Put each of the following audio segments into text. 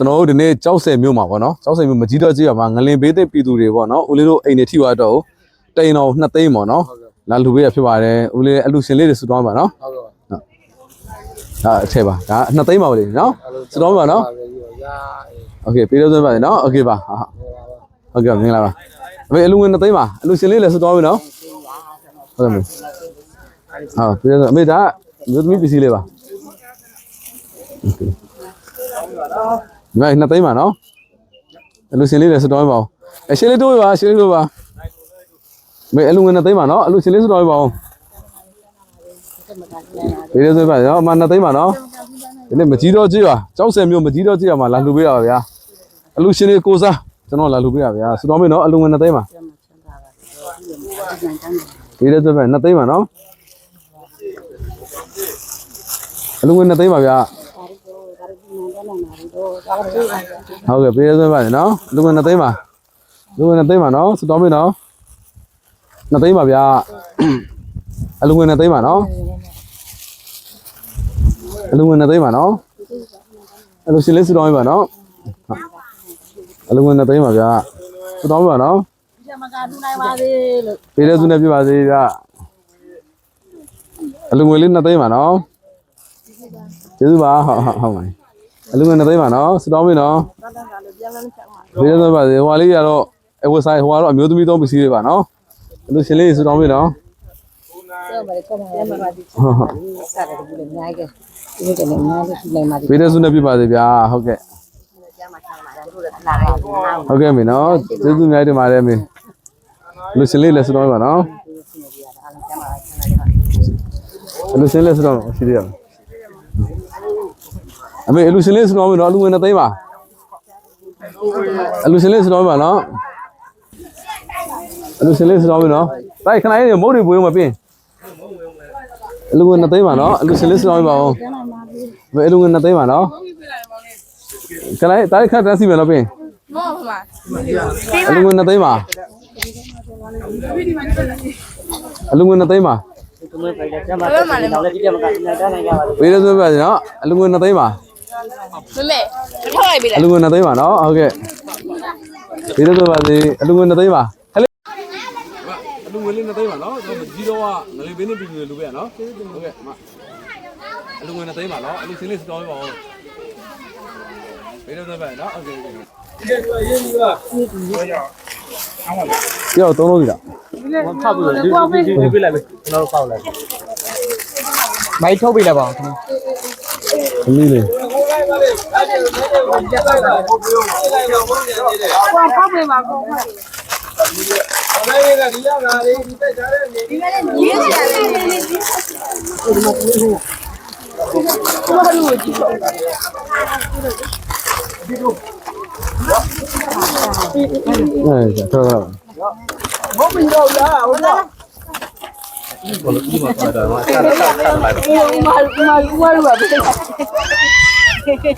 ကျွန်တော်တို့ဒီနေ့ကြောက်ဆယ်မြို့မှာပေါ့နော်ကြောက်ဆယ်မြို့မကြီးတော့ကြီးရမှာငလင်ဘေးသစ်ပြည်သူတွေပေါ့နော်ဦးလေးတို့အိမ်တွေထိသွားတော့တိန်တော်နှစ်သိန်းပေါ့နော်လာလူပေးရဖြစ်ပါတယ်ဦးလေးအလူရှင်လေးတွေစုတောင်းပါနော် ဟုတ်ကဲ့ပါ ဒါအထည်ပါဒါနှစ်သိန်းပါဦးလေးနော်စုတောင်းပါနော် ဟုတ်ကဲ့ရာ โอเคပေးလို့သွင်းပါတယ်နော်โอเคပါဟာဟုတ်ကဲ့မင်္ဂလာပါအမေအလူငွေနှစ်သိန်းပါအလူရှင်လေးလည်းစုတောင်းပြီနော်ဟုတ်ကဲ့မေဟာပေးလို့အမေဒါမြို့သမီးပစ္စည်းလေးပါ ဒီမှာနှစ်သိန်းပါနော်အလူရှင်လေးလည်းစုတောင်းပါဦးအရှင်လေးတို့ပါရှင်လေးတို့ပါမေအလူငွေနှစ်သိန်းပါနော်အလူရှင်လေးစုတောင်းပါဦးပေးလို့သွင်းပါတယ်နော်အမနှစ်သိန်းပါနော်ဒီနေ့မကြီးတော့ကြည့်ပါကြောက်စင်မျိုးမကြီးတော့ကြည့်ရမှာလာလှူပေးတာပါဗျာအလူရှင်လေးကိုစားကျွန်တော်လာလှူပေးတာဗျာစုတောင်းမေနော်အလူငွေနှစ်သိန်းပါပေးလို့သွင်းပါတယ်နှစ်သိန်းပါနော်အလူငွေနှစ်သိန်းပါဗျာ ဟုတ်ကဲ့ပေးရသွင်းပါတယ်နော်လူငွေ2သိန်းပါလူငွေ2သိန်းပါနော်စတော်မေးနော်2သိန်းပါဗျာအလူငွေ2သိန်းပါနော်အလူငွေ2သိန်းပါနော်အလူရှင်လေးစတော်မေးပါနော်ဟုတ်အလူငွေ2သိန်းပါဗျာစတော်မေးပါနော်ကျမကလူနိုင်ပါသေးလို့ပေးရသွင်းနေပြပါစေဗျာအလူငွေလေး2သိန်းပါနော်ကျေးဇူးပါဟုတ်ဟုတ်ဟုတ်ပါ အလူငွေ2သိန်းပါနော်စတော်မေးနော်တန်းတန်းကလည်းပြန်လန်းချက်မှာဒီလိုဆိုပါစေဟိုဟာလေးကြီးကတော့အဝဆိုင်ဟိုကတော့အမျိုးသမီးသုံးပစ္စည်းတွေပါနော်လူရှင်လေးစတောင်းပြီနော်ကျမလည်းချက်မှာပြန်မှာဒီစားတယ်ဘူးလေအများကြီးဒီနေ့ကလည်းအများကြီးရှိနေမှာဒီဘေးတဲ့စုနဲ့ပြပါစေဗျာဟုတ်ကဲ့ကျမချမ်းမှာတို့လည်းလာတယ်ဟုတ်ဟုတ်ကဲ့မေနော်ကျေးဇူးများတင်ပါတယ်မေလူရှင်လေးလည်းစတောင်းပြီပါနော်လူရှင်လေးစတောင်းရှိသေးရ အမေလူရှင်လေးစတောင်းပြီနော်လူငွေနဲ့သိမ်းပါအလူရှင်လေးစတောင်းပြီပါနော်အလူရှင်လေးစတောင်းပြီနော်တိုက်ခဏလေးမုတ်တွေပွေးမပင်းအလူငွေနဲ့သိမ်းပါနော်အလူရှင်လေးစတောင်းပြီပါဦးဘယ်လိုငွေနှစ်သိန်းပါနော်ကလိုက်တားခတ်တက်စီမယ်နော်ပင်မောပါပါအလူငွေနှစ်သိန်းပါအလူငွေနှစ်သိန်းပါဘယ်မှာလဲမမေပေးရသွင်းပါစေနော်အလူငွေနှစ်သိန်းပါ ထောက်လိုက်ပြီအလူငွေနှစ်သိန်းပါနော်ဟုတ်ကဲ့ပေးရသွင်းပါစေအလူငွေနှစ်သိန်းပါဟဲ့အလူငွေလေးနှစ်သိန်းပါနော်ကျွန်တော်ကြီးတော့ကငလေးပင်းနေပြီလူပဲနော်ဟုတ်ကဲ့အလူငွေနှစ်သိန်းပါနော်အလူစင်းလေးစတော်ပါဦးပေးရသွင်းပါနော်ဟုတ်ကဲ့ပြောတော့လို့ရဖောက်ပြီးတော့ဒီဒီဒီပြလိုက်မယ်ကျွန်တော်ဖောက်လိုက်မိုက်ထုတ်ပြလိုက်ပါဦး ခင်ဗျသမီးလေးရေးစရာလေးအဲကြောက်တော့ဟုတ်ကဲ့ဟုတ်မလားသေးလားရော့ရော့ဟောက်ပြီရမဟုတ်ဘူးရတယ်ရရတန်းမ ရှိပဲ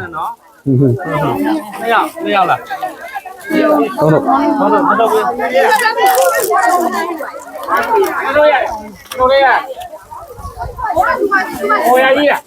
နဲ့နော်နှစ်ယောက်နှစ်ယောက်လားဟုတ်တော့ဟုတ်တော့မတော့ဘူး တို့ရတို့ရဟိုရကြီးလား